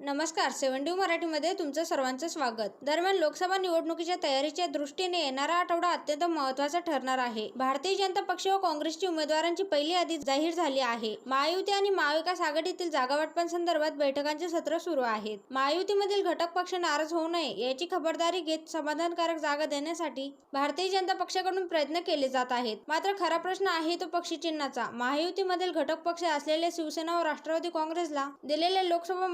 नमस्कार सेवन ड्यू मराठीमध्ये तुमचं सर्वांचं स्वागत. दरम्यान लोकसभा निवडणुकीच्या तयारीच्या दृष्टीने येणारा आठवडा अत्यंत महत्त्वाचा ठरणार आहे. भारतीय जनता पक्ष व काँग्रेसची उमेदवारांची पहिली यादी जाहीर झाली आहे. महायुती आणि महाविकास आघाडीतील जागा संदर्भात बैठकांचे सत्र सुरू आहेत. महायुतीमधील घटक पक्ष नाराज होऊ नये याची खबरदारी घेत समाधानकारक जागा देण्यासाठी भारतीय जनता पक्षाकडून प्रयत्न केले जात आहेत. मात्र खरा प्रश्न आहे तो पक्षी चिन्हाचा महायुतीमधील घटक पक्ष असलेले शिवसेना व राष्ट्रवादी काँग्रेसला दिलेल्या लोकसभा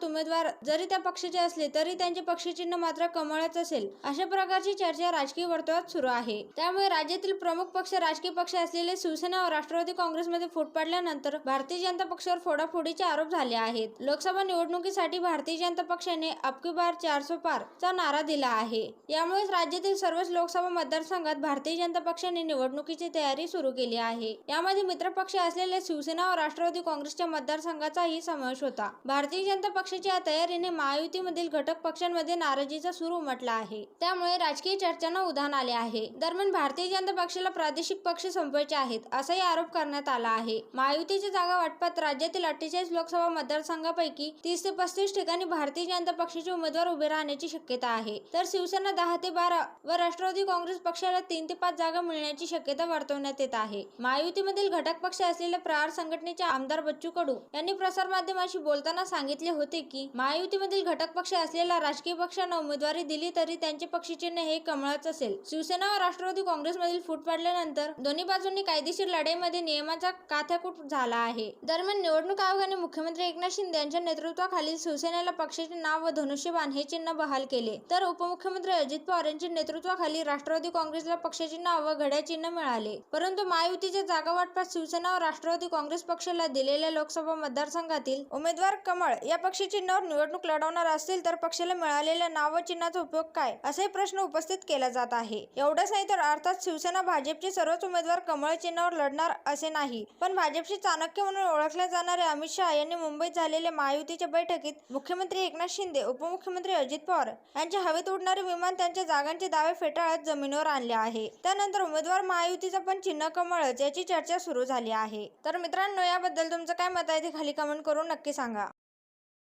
मतदारसंघात उमेदवार जरी त्या पक्षाचे असले तरी त्यांचे पक्षचिन्ह मात्र कमळच असेल. अशा प्रकारची चर्चा राजकीय वर्तुळात सुरू आहे. त्यामुळे राज्यातील प्रमुख पक्ष राजकीय पक्ष असलेले शिवसेना व राष्ट्रवादी काँग्रेसमध्ये फूट पडल्यानंतर भारतीय जनता पक्षावर फोडाफोडीचे आरोप झाले आहेत. लोकसभा निवडणुकीसाठी भारतीय जनता पक्षाने अबकी बार चारसो पार चा नारा दिला आहे. यामुळेच राज्यातील सर्वच लोकसभा मतदारसंघात भारतीय जनता पक्षाने निवडणुकीची तयारी सुरू केली आहे. यामध्ये मित्रपक्ष असलेल्या शिवसेना व राष्ट्रवादी काँग्रेसच्या मतदारसंघाचाही समावेश होता. भारतीय जनता पक्ष पक्षाच्या तयारीने महायुतीमधील घटक पक्षांमध्ये नाराजीचा सूर उमटला आहे. त्यामुळे राजकीय चर्चांना उधाण आले आहे. दरम्यान भारतीय जनता पक्षाला प्रादेशिक पक्ष संपवायचे आहेत असाही आरोप करण्यात आला आहे. महायुतीच्या जागा वाटपात राज्यातील अठ्ठेचाळीस लोकसभा मतदारसंघापैकी तीस ते पस्तीस ठिकाणी भारतीय जनता पक्षाचे उमेदवार उभे राहण्याची शक्यता आहे. तर शिवसेना दहा ते बारा व राष्ट्रवादी काँग्रेस पक्षाला तीन ते पाच जागा मिळण्याची शक्यता वर्तवण्यात येत आहे. महायुतीमधील घटक पक्ष असलेल्या प्रहार संघटनेचे आमदार बच्चू कडू यांनी प्रसारमाध्यमाशी बोलताना सांगितले होते की महायुतीमधील घटक पक्ष असलेल्या राजकीय पक्षांना उमेदवारी दिली तरी त्यांचे पक्षचिन्ह हे कमळच असेल. शिवसेना व राष्ट्रवादी काँग्रेसमधील फूट पाडल्यानंतर दोन्ही बाजूंनी कायदेशीर लढाईमध्ये नियमाचा काथ्याकूट झाला आहे. दरम्यान निवडणूक आयोगाने मुख्यमंत्री एकनाथ शिंदे यांच्या नेतृत्वाखालील शिवसेनेला पक्षाचे नाव व धनुष्यबाण हे चिन्ह बहाल केले. तर उपमुख्यमंत्री अजित पवार यांच्या नेतृत्वाखाली राष्ट्रवादी काँग्रेसला पक्षाचे नाव व घड्या चिन्ह मिळाले. परंतु महायुतीच्या जागा वाटपात शिवसेना व राष्ट्रवादी काँग्रेस पक्षाला दिलेल्या लोकसभा मतदारसंघातील उमेदवार कमळ या चिन्हावर निवडणूक लढवणार असतील तर पक्षाला मिळालेल्या नाव चिन्हाचा उपयोग काय? असे प्रश्न उपस्थित केला जात आहे. एवढंच नाही तर अर्थात शिवसेना भाजपचे सर्वच उमेदवार कमळ चिन्हावर लढणार असे नाही. पण भाजपचे चाणक्य म्हणून ओळखले जाणारे अमित शहा यांनी मुंबईत झालेल्या महायुतीच्या बैठकीत मुख्यमंत्री एकनाथ शिंदे उपमुख्यमंत्री अजित पवार यांच्या हवेत उडणारे विमान त्यांच्या जागांचे दावे फेटाळत जमिनीवर आणले आहे. त्यानंतर उमेदवार महायुतीचा पण चिन्ह कमळच याची चर्चा सुरू झाली आहे. तर मित्रांनो याबद्दल तुमचं काय मत आहे ते खाली कमेंट करून नक्की सांगा.